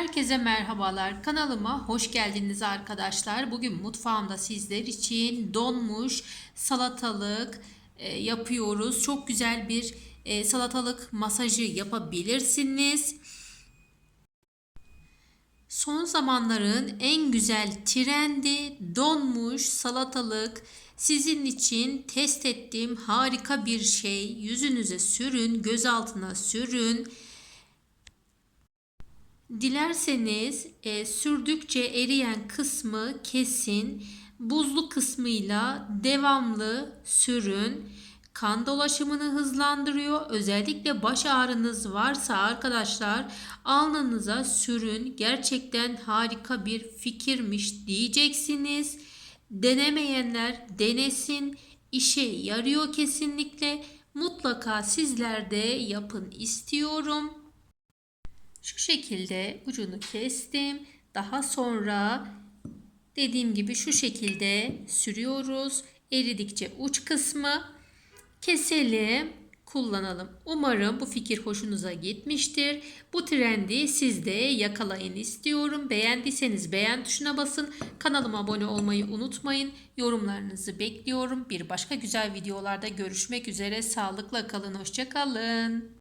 Herkese merhabalar. Kanalıma hoş geldiniz arkadaşlar. Bugün mutfağımda sizler için donmuş salatalık e, yapıyoruz. Çok güzel bir e, salatalık masajı yapabilirsiniz. Son zamanların en güzel trendi donmuş salatalık. Sizin için test ettiğim harika bir şey. Yüzünüze sürün, göz altına sürün. Dilerseniz e, sürdükçe eriyen kısmı kesin, buzlu kısmıyla devamlı sürün. Kan dolaşımını hızlandırıyor. Özellikle baş ağrınız varsa arkadaşlar alnınıza sürün. Gerçekten harika bir fikirmiş diyeceksiniz. Denemeyenler denesin. İşe yarıyor kesinlikle. Mutlaka sizler de yapın istiyorum. Şu şekilde ucunu kestim. Daha sonra dediğim gibi şu şekilde sürüyoruz. Eridikçe uç kısmı keselim, kullanalım. Umarım bu fikir hoşunuza gitmiştir. Bu trendi siz de yakalayın istiyorum. Beğendiyseniz beğen tuşuna basın. Kanalıma abone olmayı unutmayın. Yorumlarınızı bekliyorum. Bir başka güzel videolarda görüşmek üzere. Sağlıkla kalın, hoşça kalın.